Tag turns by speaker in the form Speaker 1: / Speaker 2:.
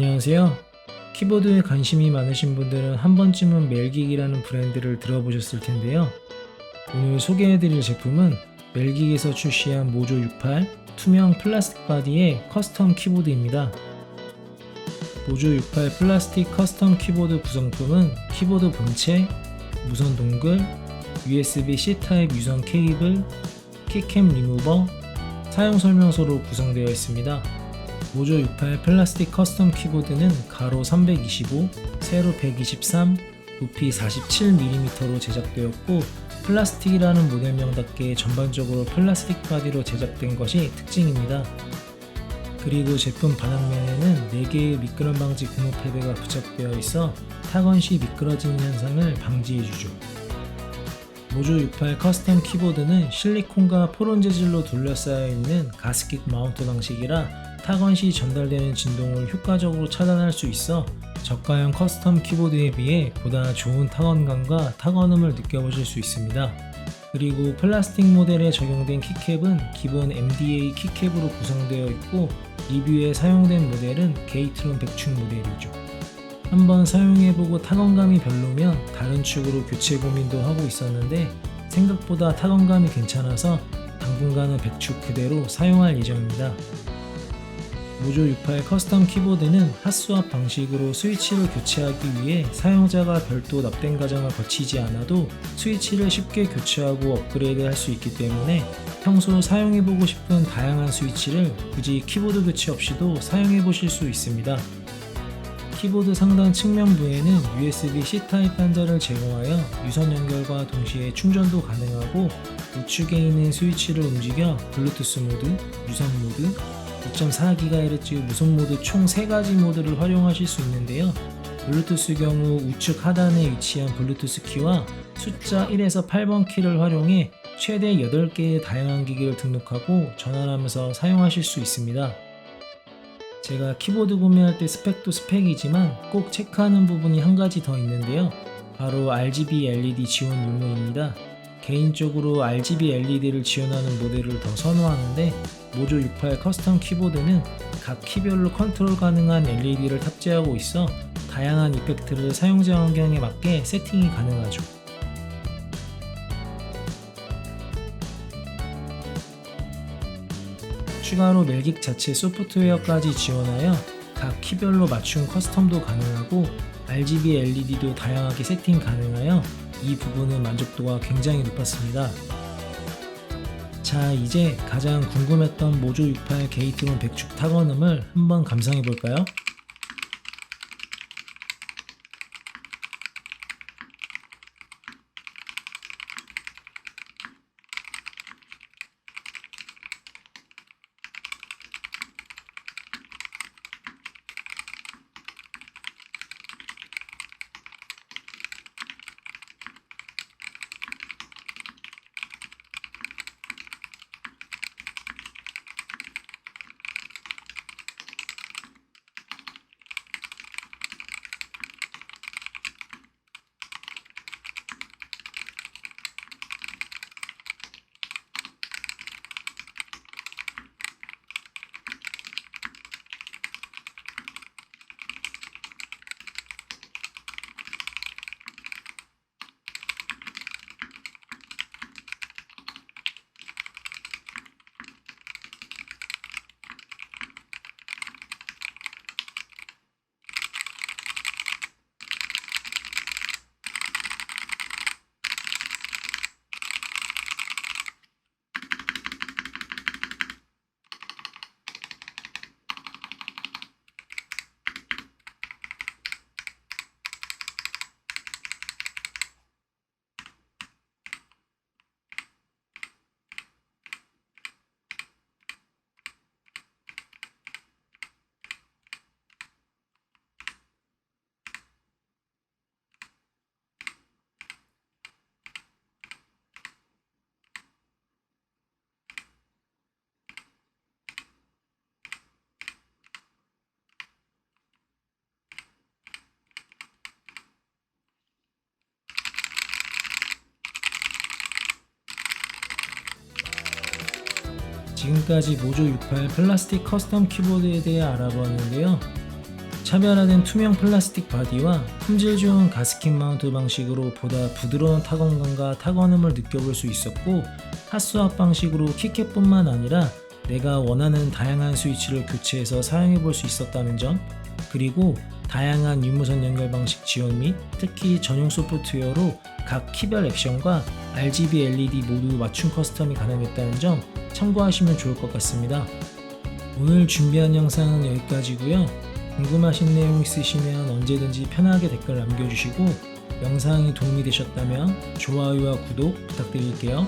Speaker 1: 안녕하세요. 키보드에 관심이 많으신 분들은 한 번쯤은 멜긱이라는 브랜드를 들어보셨을 텐데요. 오늘 소개해드릴 제품은 멜긱에서 출시한 모조 68 투명 플라스틱 바디의 커스텀 키보드입니다. 모조 68 플라스틱 커스텀 키보드 구성품은 키보드 본체, 무선 동글, USB-C 타입 유선 케이블, 키캠 리무버, 사용 설명서로 구성되어 있습니다. 모조 68 플라스틱 커스텀 키보드는 가로 325, 세로 123, 높이 47mm로 제작되었고 플라스틱이라는 모델명답게 전반적으로 플라스틱 바디로 제작된 것이 특징입니다. 그리고 제품 바닥면에는 4개의 미끄럼 방지 고무 패드가 부착되어 있어 타건 시 미끄러지는 현상을 방지해주죠. 모조 68 커스텀 키보드는 실리콘과 포론 재질로 둘러싸여 있는 가스켓 마운트 방식이라 타건 시 전달되는 진동을 효과적으로 차단할 수 있어 저가형 커스텀 키보드에 비해 보다 좋은 타건감과 타건음을 느껴보실 수 있습니다. 그리고 플라스틱 모델에 적용된 키캡은 기본 MDA 키캡으로 구성되어 있고 리뷰에 사용된 모델은 게이트론 100축 모델이죠. 한번 사용해보고 타건감이 별로면 다른 축으로 교체 고민도 하고 있었는데 생각보다 타건감이 괜찮아서 당분간은 100축 그대로 사용할 예정입니다. 모조 68 커스텀 키보드는 핫스왑 방식으로 스위치를 교체하기 위해 사용자가 별도 납땜 과정을 거치지 않아도 스위치를 쉽게 교체하고 업그레이드 할 수 있기 때문에 평소 사용해보고 싶은 다양한 스위치를 굳이 키보드 교체 없이도 사용해보실 수 있습니다. 키보드 상단 측면부에는 USB-C 타입 단자를 제공하여 유선 연결과 동시에 충전도 가능하고 우측에 있는 스위치를 움직여 블루투스 모드, 유선 모드, 2.4GHz 무선 모드 총 3가지 모드를 활용하실 수 있는데요. 블루투스 경우 우측 하단에 위치한 블루투스 키와 숫자 1에서 8번 키를 활용해 최대 8개의 다양한 기기를 등록하고 전환하면서 사용하실 수 있습니다. 제가 키보드 구매할 때 스펙도 스펙이지만 꼭 체크하는 부분이 한 가지 더 있는데요. 바로 RGB LED 지원 유무입니다. 개인적으로 RGB LED를 지원하는 모델을 더 선호하는데 모조 68 커스텀 키보드는 각 키별로 컨트롤 가능한 LED를 탑재하고 있어 다양한 이펙트를 사용자 환경에 맞게 세팅이 가능하죠. 추가로 멜긱 자체 소프트웨어까지 지원하여 각 키별로 맞춤 커스텀도 가능하고 RGB LED도 다양하게 세팅 가능하여 이 부분은 만족도가 굉장히 높았습니다. 자, 이제 가장 궁금했던 모조 68 게이트론 100축 타건음을 한번 감상해 볼까요? 지금까지 모조 68 플라스틱 커스텀 키보드에 대해 알아보았는데요. 차별화된 투명 플라스틱 바디와 품질 좋은 가스킨 마운트 방식으로 보다 부드러운 타건감과 타건음을 느껴볼 수 있었고 핫스왑 방식으로 키캡뿐만 아니라 내가 원하는 다양한 스위치를 교체해서 사용해 볼 수 있었다는 점 그리고 다양한 유무선 연결 방식 지원 및 특히 전용 소프트웨어로 각 키별 액션과 RGB LED 모두 맞춤 커스텀이 가능했다는 점 참고하시면 좋을 것 같습니다. 오늘 준비한 영상은 여기까지고요. 궁금하신 내용 있으시면 언제든지 편하게 댓글 남겨주시고 영상이 도움이 되셨다면 좋아요와 구독 부탁드릴게요.